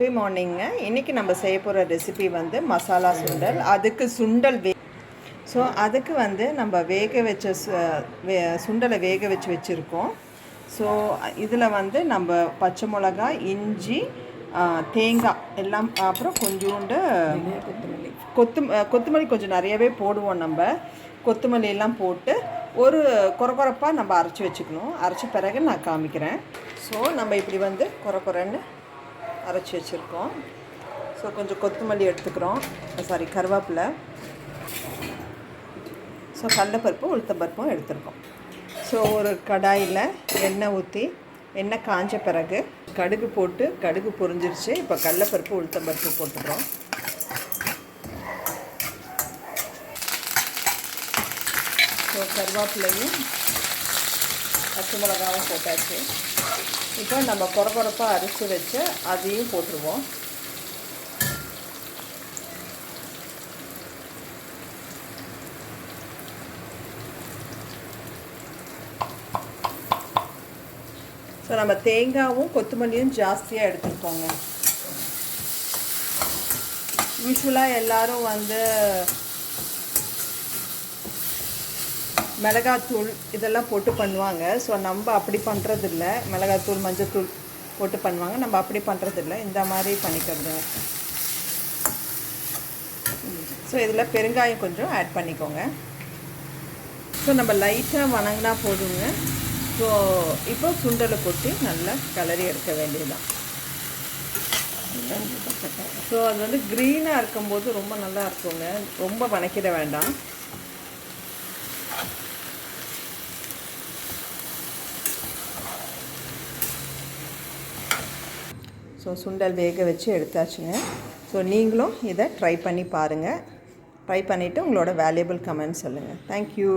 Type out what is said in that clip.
Good மார்னிங்க இன்றைக்கி நம்ம செய்ய போகிற ரெசிபி வந்து மசாலா சுண்டல் அதுக்கு சுண்டல் வே ஸோ அதுக்கு வந்து நம்ம வேக வச்ச சு- வே- சுண்டலை வேக வச்சு வச்சுருக்கோம். ஸோ இதில் வந்து நம்ம பச்சை மிளகாய் இஞ்சி தேங்காய் எல்லாம் அப்புறம் கொஞ்சோண்டு கொத்து கொத்தமல்லி கொஞ்சம் நிறையவே போடுவோம் நம்ம. கொத்தமல்லி எல்லாம் போட்டு ஒரு கொரகொரப்பாக நம்ம அரைச்சி வச்சுக்கணும். அரைச்ச பிறகு நான் காமிக்கிறேன். ஸோ நம்ம இப்படி வந்து கொரகொரன்னு அரைச்சி வச்சுருக்கோம். ஸோ கொஞ்சம் கொத்தமல்லி எடுத்துக்கிறோம். Ah, சாரி கருவேப்பிலை. ஸோ கடலப்பருப்பு உளுத்தம்பருப்பும் எடுத்துருக்கோம். ஸோ ஒரு கடாயில் எண்ணெய் ஊற்றி எண்ணெய் காஞ்ச பிறகு கடுகு போட்டு கடுகு பொரிஞ்சிருச்சு. இப்போ கடலப்பருப்பு உளுத்தம்பருப்பு போட்டுக்கிறோம். ஸோ கருவேப்பிலையும் பச்சை மிளகாவும் போட்டாச்சு. இப்போ நம்ம கொரகொரப்பாக அரிசி வச்சு அதையும் போட்டுருவோம். ஸோ நம்ம தேங்காவும் கொத்தமல்லியும் ஜாஸ்தியாக எடுத்துருக்கோங்க. யூஸ்வலாக எல்லாரும் வந்து மிளகாத்தூள் இதெல்லாம் போட்டு பண்ணுவாங்க. ஸோ நம்ம அப்படி பண்ணுறதில்ல மிளகாத்தூள் மஞ்சத்தூள் போட்டு பண்ணுவாங்க. நம்ம அப்படி பண்ணுறதில்ல இந்த மாதிரி பண்ணிக்கிறது. ஸோ இதில் பெருங்காயம் கொஞ்சம் ஆட் பண்ணிக்கோங்க. ஸோ நம்ம லைட்டாக வணங்கினா போதுங்க. ஸோ இப்போ சுண்டலை கொட்டி நல்லா கலரி எடுக்க வேண்டியதுதான். ஸோ அது வந்து க்ரீனாக இருக்கும்போது ரொம்ப நல்லா இருக்குங்க. ரொம்ப வணக்கிட வேண்டாம். ஸோ சுண்டல் வேக வச்சு எடுத்தாச்சுங்க. ஸோ நீங்களும் இதை ட்ரை பண்ணி பாருங்கள் ட்ரை பண்ணிவிட்டு உங்களோட வேல்யூபிள் கமெண்ட் சொல்லுங்கள் தேங்க்யூ